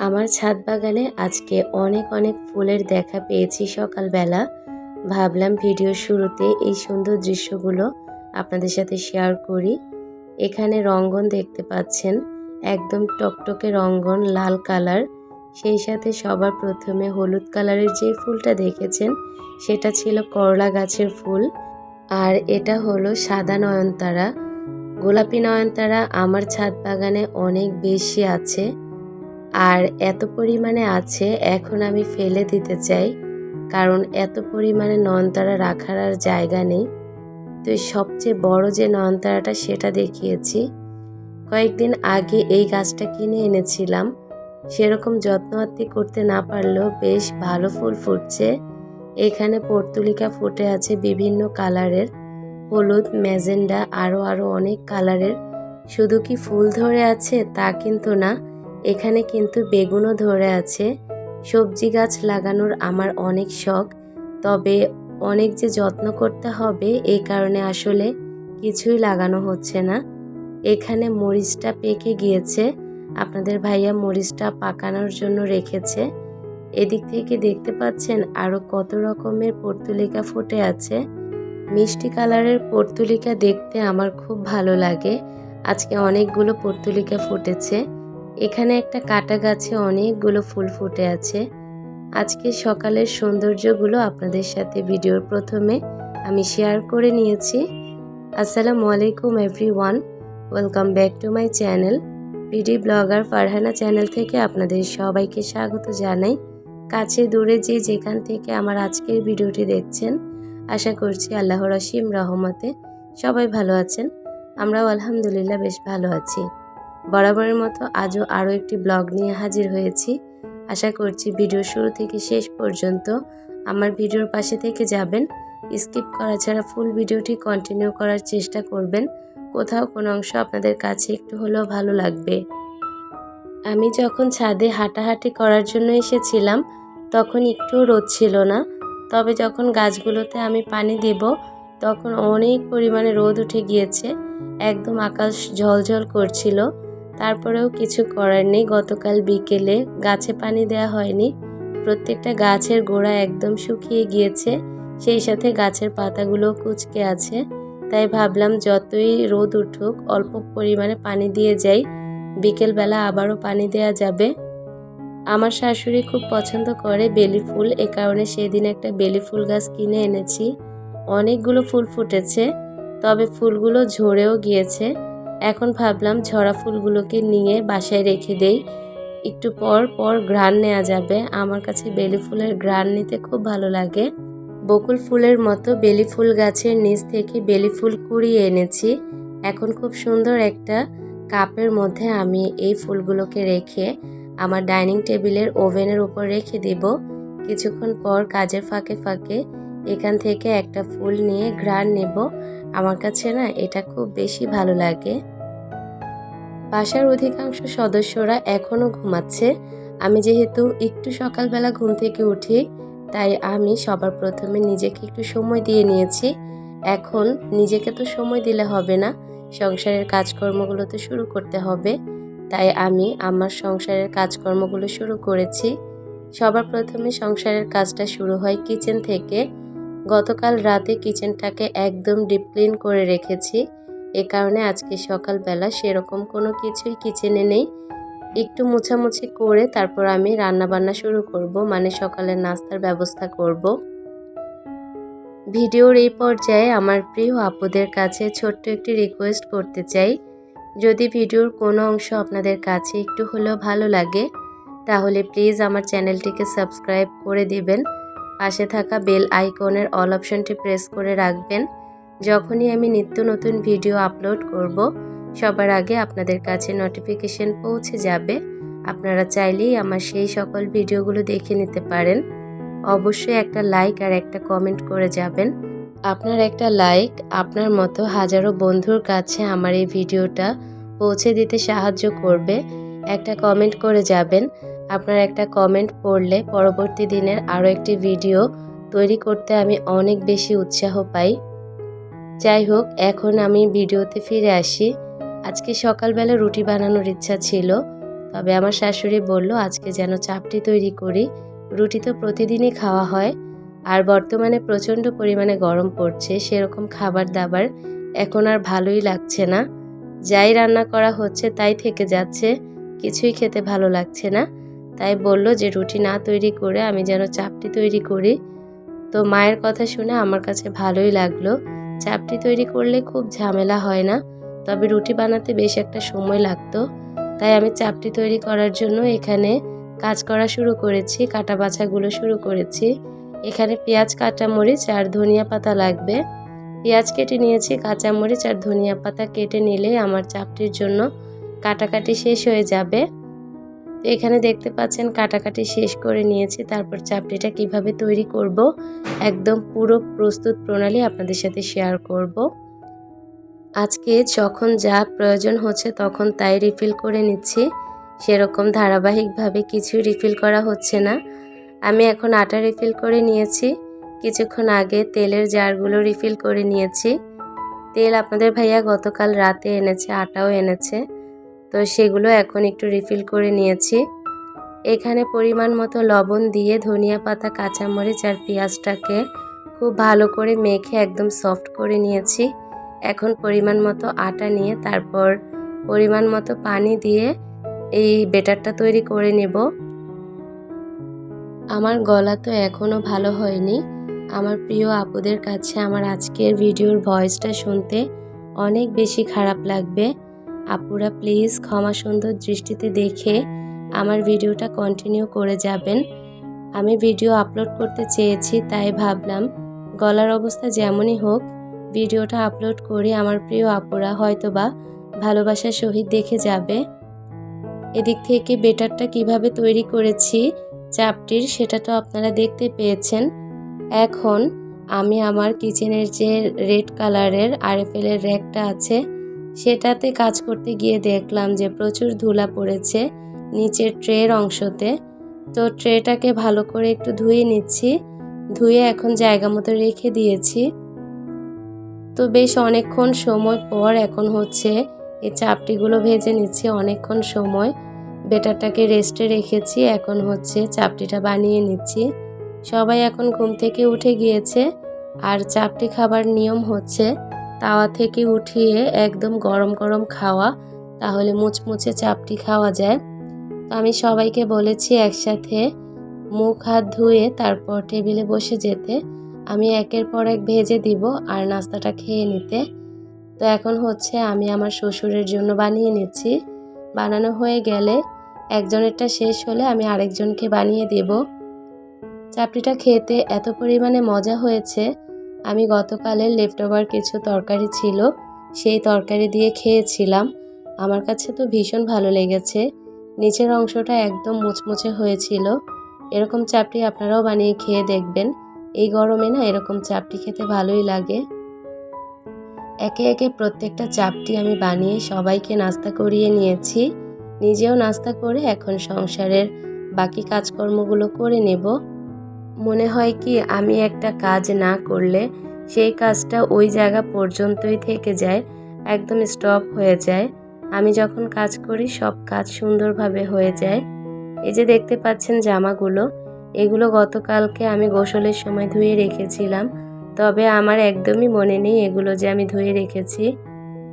আমার ছাদ বাগানে আজকে অনেক অনেক ফুলের দেখা পেয়েছি সকালবেলা। ভাবলাম ভিডিওর শুরুতে এই সুন্দর দৃশ্যগুলো আপনাদের সাথে শেয়ার করি। এখানে রঙ্গন দেখতে পাচ্ছেন, একদম টকটকে রঙ্গন, লাল কালার। সেই সাথে সবার প্রথমে হলুদ কালারের যে ফুলটা দেখেছেন, সেটা ছিল করলা গাছের ফুল। আর এটা হলো সাদা নয়নতারা। গোলাপি নয়নতারা আমার ছাদ বাগানে অনেক বেশি আছে। আর এত পরিমাণে আছে, এখন আমি ফেলে দিতে চাই, কারণ এত পরিমাণে নয়নতারা রাখার আর জায়গা নেই। তো সবচেয়ে বড় যে নয়নতারাটা সেটা দেখিয়েছি। কয়েকদিন আগে এই গাছটা কিনে এনেছিলাম। সেরকম যত্নআত্তি করতে না পারলেও বেশ ভালো ফুল ফুটছে। এখানে পর্তুলিকা ফুটে আছে বিভিন্ন কালারের। হলুদ, ম্যাজেন্ডা আরও আরও অনেক কালারের। শুধু কি ফুল ধরে আছে তা কিন্তু না এখানে কিন্তু বেগুনও ধরে আছে। সবজি গাছ লাগানোর আমার অনেক শখ, তবে অনেক যে যত্ন করতে হবে এই কারণে আসলে কিছুই লাগানো হচ্ছে না। এখানে মরিচটা পেকে গিয়েছে, আপনাদের ভাইয়া মরিচটা পাকানোর জন্য রেখেছে। এদিক থেকে দেখতে পাচ্ছেন আরও কত রকমের পর্তুলিকা ফুটে আছে। মিষ্টি কালারের পর্তুলিকা দেখতে আমার খুব ভালো লাগে। আজকে অনেকগুলো পর্তুলিকা ফুটেছে। এখানে একটা কাটা গাছে অনেকগুলো ফুল ফুটে আছে। আজকে সকালের সৌন্দর্যগুলো আপনাদের সাথে ভিডিওর প্রথমে আমি শেয়ার করে নিয়েছি। আসসালামু আলাইকুম everyone, welcome back to my channel. BD blogger Farhana channel থেকে আপনাদের সবাইকে স্বাগত জানাই। কাছে দূরে যে যেখান থেকে আমার আজকের ভিডিওটি দেখছেন, আশা করছি আল্লাহ অসীম রহমতে সবাই ভালো আছেন। আমরাও আলহামদুলিল্লাহ বেশ ভালো আছি। বরাবরের মতো আজও আরও একটি ব্লগ নিয়ে হাজির হয়েছি। আশা করছি ভিডিও শুরু থেকে শেষ পর্যন্ত আমার ভিডিওর পাশে থেকে যাবেন। স্কিপ করা ছাড়া ফুল ভিডিওটি কন্টিনিউ করার চেষ্টা করবেন। কোথাও কোনো অংশ আপনাদের কাছে একটু হলেও ভালো লাগবে। আমি যখন ছাদে হাঁটাহাঁটি করার জন্য এসেছিলাম, তখন একটু রোদ ছিল না। তবে যখন গাছগুলোতে আমি পানি দেব, তখন অনেক পরিমাণে রোদ উঠে গিয়েছে। একদম আকাশ ঝলঝল করছিল। তারপরেও কিছু করার নেই। গতকাল বিকেলে গাছে পানি দেওয়া হয়নি। প্রত্যেকটা গাছের গোড়া একদম শুকিয়ে গিয়েছে। সেই সাথে গাছের পাতাগুলো কুচকে আছে। তাই ভাবলাম যতই রোদ উঠুক, অল্প পরিমাণে পানি দিয়ে যাই। বিকেলবেলা আবারও পানি দেওয়া যাবে। আমার শাশুড়ি খুব পছন্দ করে বেলি ফুল। এ কারণে সেদিন একটা বেলি ফুল গাছ কিনে এনেছি। অনেকগুলো ফুল ফুটেছে, তবে ফুলগুলো ঝরেও গিয়েছে। এখন ভাবলাম ঝরা ফুলগুলোকে নিয়ে বাসায় রেখে দেই। একটু পর পর ঘ্রাণ নেওয়া যাবে। আমার কাছে বেলি ফুলের ঘ্রাণ নিতে খুব ভালো লাগে। বকুল ফুলের মতো বেলি ফুল গাছের নিচ থেকে বেলি ফুল কুড়িয়ে এনেছি। এখন খুব সুন্দর একটা কাপের মধ্যে আমি এই ফুলগুলোকে রেখে আমার ডাইনিং টেবিলের ওভেনের উপর রেখে দেব। কিছুক্ষণ পর কাজের ফাঁকে ফাঁকে এখান থেকে একটা ফুল নিয়ে ঘ্রাণ নেব। আমার কাছে না এটা খুব বেশি ভালো লাগে। বাসার অধিকাংশ সদস্যরা এখনও ঘুমাচ্ছে। আমি যেহেতু একটু সকালবেলা ঘুম থেকে উঠি, তাই আমি সবার প্রথমে নিজেকে একটু সময় দিয়ে নিয়েছি। এখন নিজেকে তো সময় দিলে হবে না, সংসারের কাজকর্মগুলো তো শুরু করতে হবে। তাই আমি আমার সংসারের কাজকর্মগুলো শুরু করেছি। সবার প্রথমে সংসারের কাজটা শুরু হয় কিচেন থেকে। গতকাল রাতে কিচেনটাকে একদম ডিপ ক্লিন করে রেখেছি। এ কারণে আজকে সকালবেলা সেরকম কোনো কিছুই কিচেনে নেই। একটু মোছামুছি করে তারপর আমি রান্না বান্না শুরু করব মানে সকালের নাস্তার ব্যবস্থা করব। ভিডিওর এই পর্যায়ে আমার প্রিয় আপুদের কাছে ছোট্ট একটি রিকোয়েস্ট করতে চাই। যদি ভিডিওর কোনো অংশ আপনাদের কাছে একটু হলেও ভালো লাগে, তাহলে প্লিজ আমার চ্যানেলটিকে সাবস্ক্রাইব করে দিবেন। পাশে থাকা বেল আইকনের অল অপশনটি প্রেস করে রাখবেন। যখনই আমি নিত্য নতুন ভিডিও আপলোড করব, সবার আগে আপনাদের কাছে নোটিফিকেশন পৌঁছে যাবে। আপনারা চাইলেই আমার সেই সকল ভিডিওগুলো দেখে নিতে পারেন। অবশ্যই একটা লাইক আর একটা কমেন্ট করে যাবেন। আপনার একটা লাইক আপনার মতো হাজারো বন্ধুর কাছে আমার এই ভিডিওটা পৌঁছে দিতে সাহায্য করবে। একটা কমেন্ট করে যাবেন। আপনার একটা কমেন্ট পড়লে পরবর্তী দিনের আরও একটি ভিডিও তৈরি করতে আমি অনেক বেশি উৎসাহ পাই। যাই হোক, এখন আমি ভিডিওতে ফিরে আসি। আজকে সকালবেলা রুটি বানানোর ইচ্ছা ছিল, তবে আমার শাশুড়ি বলল, আজকে যেন চাপটি তৈরি করি। রুটি তো প্রতিদিনই খাওয়া হয়। আর বর্তমানে প্রচণ্ড পরিমাণে গরম পড়ছে, সেরকম খাবার দাবার এখন আর ভালোই লাগছে না। যাই রান্না করা হচ্ছে, তাই থেকে যাচ্ছে। কিছুই খেতে ভালো লাগছে না। তাই বলল যে, রুটি না তৈরি করে আমি যেন চাপটি তৈরি করি। তো মায়ের কথা শুনে আমার কাছে ভালোই লাগল। চাপটি তৈরি করলে খুব ঝামেলা হয় না, তবে রুটি বানাতে বেশ একটা সময় লাগতো। তাই আমি চাপটি তৈরি করার জন্য এখানে কাজ করা শুরু করেছি, কাটা বাছাগুলো শুরু করেছি। এখানে পেঁয়াজ, কাঁচামরিচ আর ধনিয়া পাতা লাগবে। পেঁয়াজ কেটে নিয়েছি, কাঁচামরিচ আর ধনিয়া পাতা কেটে নিলে আমার চাপটির জন্য কাটাকাটি শেষ হয়ে যাবে। তো এখানে দেখতে পাচ্ছেন কাটাকাটি শেষ করে নিয়েছি। তারপর চাপটিটা কীভাবে তৈরি করব, একদম পুরো প্রস্তুত প্রণালী আপনাদের সাথে শেয়ার করব। আজকে যখন যা প্রয়োজন হচ্ছে তখন তাই রিফিল করে নিচ্ছি। সেরকম ধারাবাহিকভাবে কিছু রিফিল করা হচ্ছে না। আমি এখন আটা রিফিল করে নিয়েছি। কিছুক্ষণ আগে তেলের জারগুলো রিফিল করে নিয়েছি। তেল আপনাদের ভাইয়া গতকাল রাতে এনেছে, আটাও এনেছে। তো সেগুলো এখন একটু রিফিল করে নিয়েছি। এখানে পরিমাণ মতো লবণ দিয়ে ধনিয়া পাতা, কাঁচামরিচ আর পেঁয়াজটাকে খুব ভালো করে মেখে একদম সফট করে নিয়েছি। এখন পরিমাণ মতো আটা নিয়ে তারপর পরিমাণ মতো পানি দিয়ে এই বেটারটা তৈরি করে নেব। আমার গলা তো এখনও ভালো হয়নি। আমার প্রিয় আপুদের কাছে আমার আজকের ভিডিওর ভয়েসটা শুনতে অনেক বেশি খারাপ লাগবে। আপুরা প্লিজ ক্ষমা সুন্দর দৃষ্টিতে দেখে আমার ভিডিওটা কন্টিনিউ করে যাবেন। আমি ভিডিও আপলোড করতে চেয়েছি, তাই ভাবলাম গলার অবস্থা যেমনই হোক, ভিডিওটা আপলোড করে। আমার প্রিয় আপুরা হয়তোবা ভালোবাসার সহিত দেখে যাবে। এদিক থেকে বেটারটা কীভাবে তৈরি করেছি, চাপটির সেটা তো আপনারা দেখতে পেয়েছেন। এখন আমি আমার কিচেনের যে রেড কালারের আরএফএলের র্যাকটা আছে সেটাতে কাজ করতে গিয়ে দেখলাম যে প্রচুর ধুলা পড়েছে নিচের ট্রের অংশতে। তো ট্রেটাকে ভালো করে একটু ধুয়ে নিচ্ছি, ধুয়ে এখন জায়গা মতো রেখে দিয়েছি। তো বেশ অনেকক্ষণ সময় পর এখন হচ্ছে এই চাপটিগুলো ভেজে নিচ্ছি, অনেকক্ষণ সময়। বেটারটাকে রেস্টে রেখেছি, এখন হচ্ছে চাপটিটা বানিয়ে নিচ্ছি। সবাই এখন ঘুম থেকে উঠে গিয়েছে, আর চাপটি খাবার নিয়ম হচ্ছে তাওয়া থেকে উঠিয়ে একদম গরম গরম খাওয়া, তাহলে মুচমুচে চাপটি খাওয়া যায়। তো আমি সবাইকে বলেছি একসাথে মুখ হাত ধুয়ে তারপর টেবিলে বসে যেতে। আমি একের পর এক ভেজে দিব আর নাস্তাটা খেয়ে নিতে। তো এখন হচ্ছে আমি আমার শ্বশুরের জন্য বানিয়ে নিচ্ছি। বানানো হয়ে গেলে একজনেরটা শেষ হলে আমি আরেকজনকে বানিয়ে দেব। চাপড়িটা খেতে এত পরিমাণে মজা হয়েছে আমি গতকালের লেফট ওভার কিছু তরকারি ছিল, সেই তরকারি দিয়ে খেয়েছিলাম। আমার কাছে তো ভীষণ ভালো লেগেছে। নিচের অংশটা একদম মুচমুচে হয়েছিল। এরকম চাপটি আপনারাও বানিয়ে খেয়ে দেখবেন। এই গরমে না এরকম চাপটি খেতে ভালোই লাগে। একে একে প্রত্যেকটা চাপটি আমি বানিয়ে সবাইকে নাস্তা করিয়ে নিয়েছি। নিজেও নাস্তা করে এখন সংসারের বাকি কাজকর্মগুলো করে নেব। মনে হয় কি আমি একটা কাজ না করলে সেই কাজটা ওই জায়গা পর্যন্তই থেকে যায়, একদম স্টপ হয়ে যায়। আমি যখন কাজ করি, সব কাজ সুন্দরভাবে হয়ে যায়। এই যে দেখতে পাচ্ছেন জামাগুলো, এগুলো গতকালকে আমি গোসলের সময় ধুয়ে রেখেছিলাম। তবে আমার একদমই মনে নেই এগুলো যে আমি ধুয়ে রেখেছি।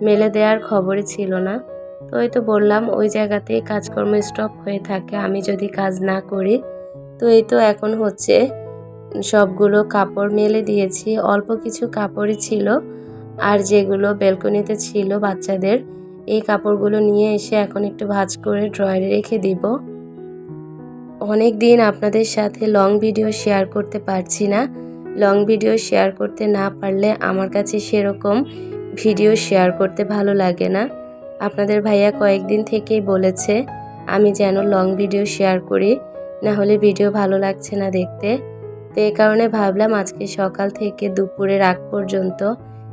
মেলে দেওয়ার খবরই ছিল না। তো ওই তো বললাম, ওই জায়গাতেই কাজকর্ম স্টপ হয়ে থাকে। আমি যদি কাজ না করি তো এই তো এখন হচ্ছে সবগুলো কাপড় মেলে দিয়েছি। অল্প কিছু কাপড়ই ছিল আর যেগুলো বেলকনিতে ছিল বাচ্চাদের, এই কাপড়গুলো নিয়ে এসে এখন একটু ভাজ করে ড্রয়ারে রেখে দিব। অনেক দিন আপনাদের সাথে লং ভিডিও শেয়ার করতে পারছি না। লং ভিডিও শেয়ার করতে না পারলে আমার কাছে সেরকম ভিডিও শেয়ার করতে ভালো লাগে না। আপনাদের ভাইয়া কয়েকদিন থেকেই বলেছে, আমি যেন লং ভিডিও শেয়ার করি। না হলে ভিডিও ভালো লাগছে না দেখতে। তো এই কারণে ভাবলাম আজকে সকাল থেকে দুপুরের আগ পর্যন্ত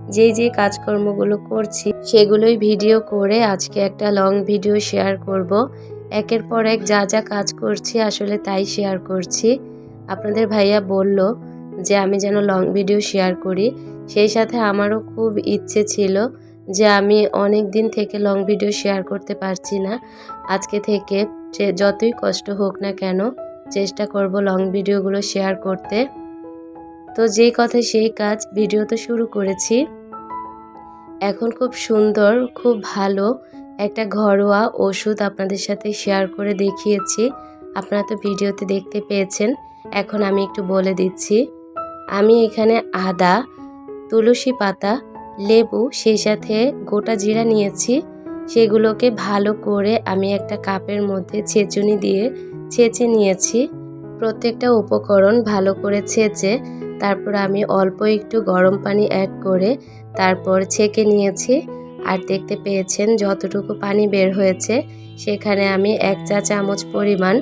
যেই যে কাজকর্মগুলো করছি, সেগুলোই ভিডিও করে আজকে একটা লং ভিডিও শেয়ার করব। একের পর এক যা যা কাজ করছি আসলে তাই শেয়ার করছি। আপনাদের ভাইয়া বলল যে আমি যেন লং ভিডিও শেয়ার করি। সেই সাথে আমারও খুব ইচ্ছে ছিল যে আমি অনেক দিন থেকে লং ভিডিও শেয়ার করতে পারছি না। আজকে থেকে যতই কষ্ট হোক না কেন চেষ্টা করব লং ভিডিওগুলো শেয়ার করতে। তো যেই কথা সেই কাজ ভিডিও তো শুরু করেছি। এখন খুব সুন্দর, খুব ভালো একটা ঘরোয়া ওষুধ আপনাদের সাথে শেয়ার করে দেখিয়েছি। আপনারা তো ভিডিওতে দেখতে পেয়েছেন, এখন আমি একটু বলে দিচ্ছি। আমি এখানে আদা, তুলসী পাতা লেবু, সেই সাথে গোটা জিরা নিয়েছি। সেগুলোকে ভালো করে আমি একটা কাপের মধ্যে ছেঁচুনি দিয়ে ছেঁচে নিয়েছি। প্রত্যেকটা উপকরণ ভালো করে ছেঁচে, তারপর আমি অল্প একটু গরম পানি অ্যাড করে তারপর ছেঁকে নিয়েছি। আর দেখতে পেয়েছেন যতটুকু পানি বের হয়েছে, সেখানে আমি এক চা চামচ পরিমাণ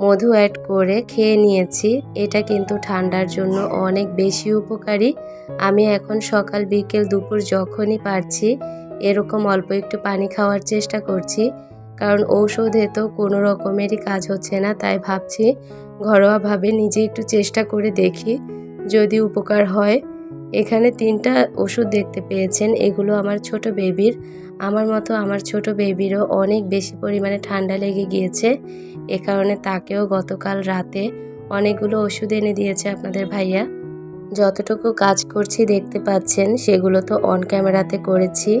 মধু অ্যাড করে খেয়ে নিয়েছি। এটা কিন্তু ঠান্ডার জন্য অনেক বেশি উপকারী। আমি এখন সকাল, বিকেল, দুপুর যখনই পারছি, এরকম অল্প একটু পানি খাওয়ার চেষ্টা করছি। কারণ ঔষধে তো কোনো রকমেরই কাজ হচ্ছে না, তাই ভাবছি ঘরোয়াভাবে নিজে একটু চেষ্টা করে দেখি যদি উপকার হয়। এখানে তিনটা ওষুধ দেখতে পেয়েছেন, এগুলো আমার ছোট বেবির আমার মতো আমার ছোট বেবিরও অনেক বেশি পরিমাণে ঠান্ডা লেগে গিয়েছে। এ কারণে তাকেও গতকাল রাতে অনেকগুলো ওষুধ এনে দিয়েছে আপনাদের ভাইয়া। যতটুকু কাজ করছি দেখতে পাচ্ছেন, সেগুলো তো অন ক্যামেরাতে করেছি।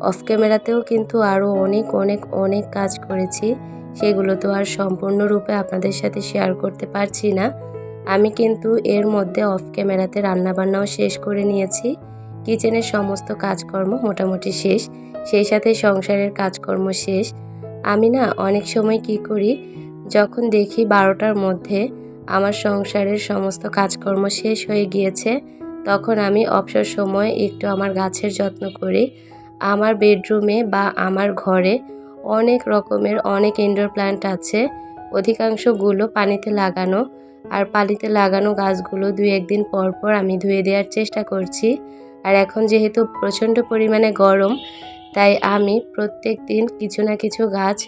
অফ ক্যামেরাতেও কিন্তু আরও অনেক অনেক অনেক কাজ করেছি। সেগুলো তো আর সম্পূর্ণরূপে আপনাদের সাথে শেয়ার করতে পারছি না। আমি কিন্তু এর মধ্যে অফ ক্যামেরাতে রান্নাবান্নাও শেষ করে নিয়েছি। কিচেনের সমস্ত কাজকর্ম মোটামুটি শেষ। সেই সাথে সংসারের কাজকর্ম শেষ। আমি না অনেক সময় কি করি যখন দেখি বারোটার মধ্যে আমার সংসারের সমস্ত কাজকর্ম শেষ হয়ে গিয়েছে, তখন আমি অবসর সময় একটু আমার গাছের যত্ন করি। আমার বেডরুমে বা আমার ঘরে অনেক রকমের, অনেক ইনডোর প্ল্যান্ট আছে। অধিকাংশগুলো পানিতে লাগানো। আর পানিতে লাগানো গাছগুলো দুই একদিন পর পর আমি ধুয়ে দেওয়ার চেষ্টা করছি। আর এখন যেহেতু প্রচণ্ড পরিমাণে গরম, তাই আমি প্রত্যেক দিন কিছু না কিছু গাছ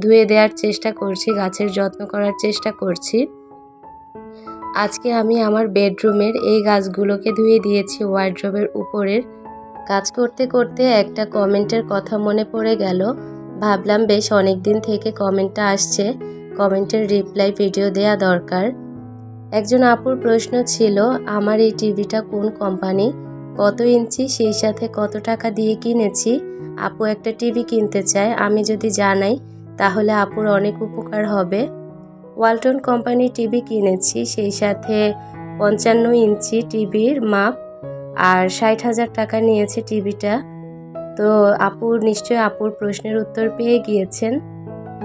ধুয়ে দেওয়ার চেষ্টা করছি, গাছের যত্ন করার চেষ্টা করছি। আজকে আমি আমার বেডরুমের এই গাছগুলোকে ধুয়ে দিয়েছি ওয়ার্ড্রোবের উপরের। কাজ করতে করতে একটা কমেন্টের কথা মনে পড়ে গেল। ভাবলাম, বেশ অনেক দিন থেকে কমেন্টটা আসছে। কমেন্টের রিপ্লাই ভিডিও দেয়া দরকার। একজন আপুর প্রশ্ন ছিল, আমার এই টিভিটা কোন কোম্পানি? কত ইঞ্চি? সেই সাথে কত টাকা দিয়ে কিনেছি? আপু একটা টিভি কিনতে চায়। আমি যদি জানাই তাহলে আপুর অনেক উপকার হবে। ওয়ালটন কোম্পানি টিভি কিনেছি, সেই সাথে পঞ্চান্ন ইঞ্চি টিভির মাপ আর ষাট হাজার টাকা নিয়েছে টিভিটা। তো আপুর নিশ্চয় আপুর প্রশ্নের উত্তর পেয়ে গিয়েছেন।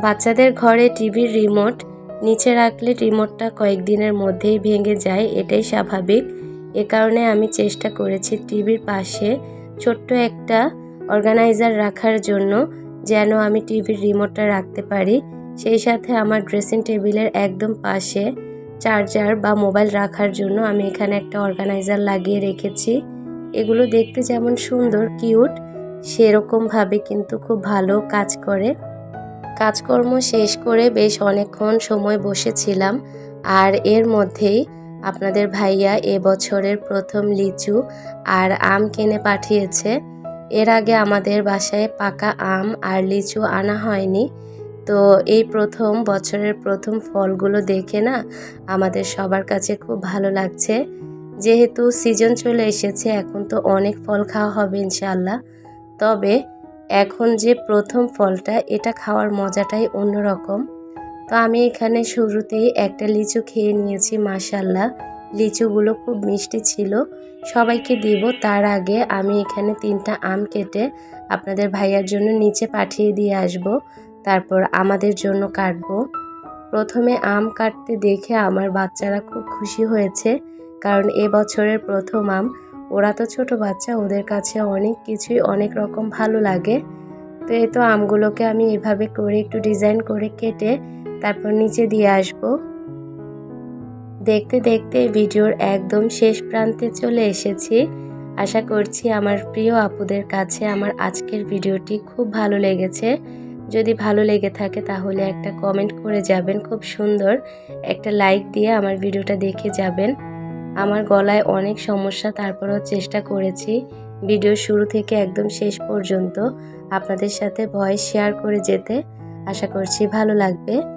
বাচ্চাদের ঘরে টিভির রিমোট নিচে রাখলে রিমোটটা কয়েকদিনের মধ্যেই ভেঙে যায়, এটাই স্বাভাবিক। এ কারণে আমি চেষ্টা করেছি টিভির পাশে ছোট্ট একটা অর্গানাইজার রাখার জন্য। যেন আমি টিভির রিমোটটা রাখতে পারি। সেই সাথে আমার ড্রেসিং টেবিলের একদম পাশে চার্জার বা মোবাইল রাখার জন্য আমি এখানে একটা অর্গানাইজার লাগিয়ে রেখেছি। এগুলো দেখতে যেমন সুন্দর কিউট সেরকমভাবে কিন্তু খুব ভালো কাজ করে। কাজকর্ম শেষ করে বেশ অনেকক্ষণ সময় বসেছিলাম। আর এর মধ্যেই আপনাদের ভাইয়া এবছরের প্রথম লিচু আর আম কিনে পাঠিয়েছে। এর আগে আমাদের বাসায় পাকা আম আর লিচু আনা হয়নি। তো এই প্রথম বছরের প্রথম ফলগুলো দেখে না আমাদের সবার কাছে খুব ভালো লাগছে। যেহেতু সিজন চলে এসেছে, এখন তো অনেক ফল খাওয়া হবে ইনশাল্লাহ তবে এখন যে প্রথম ফলটা, এটা খাওয়ার মজাটাই অন্যরকম। তো আমি এখানে শুরুতেই একটা লিচু খেয়ে নিয়েছি মাসাল্লাহ লিচুগুলো খুব মিষ্টি ছিল। সবাইকে দিব। তার আগে আমি এখানে তিনটা আম কেটে আপনাদের ভাইয়ার জন্য নিচে পাঠিয়ে দিয়ে আসব। তারপর আমাদের জন্য কাটবো। প্রথমে আম কাটতে দেখে আমার বাচ্চারা খুব খুশি হয়েছে, কারণ এ বছরের প্রথম আম। ওরা তো ছোট বাচ্চা, ওদের কাছে অনেক কিছুই অনেক রকম ভালো লাগে। তো এই তো আমগুলোকে আমি এভাবে করে একটু ডিজাইন করে কেটে তারপর নিচে দিয়ে আসব। দেখতে দেখতে ভিডিওর একদম শেষ প্রান্তে চলে এসেছি। আশা করছি আমার প্রিয় আপুদের কাছে আমার আজকের ভিডিওটি খুব ভালো লেগেছে। যদি ভালো লেগে থাকে তাহলে একটা কমেন্ট করে যাবেন, খুব সুন্দর। একটা লাইক দিয়ে আমার ভিডিওটা দেখে যাবেন। আমার গলায় অনেক সমস্যা, তারপরেও চেষ্টা করেছি। ভিডিও শুরু থেকে একদম শেষ পর্যন্ত আপনাদের সাথে ভয়েস শেয়ার করে যেতে। আশা করছি ভালো লাগবে।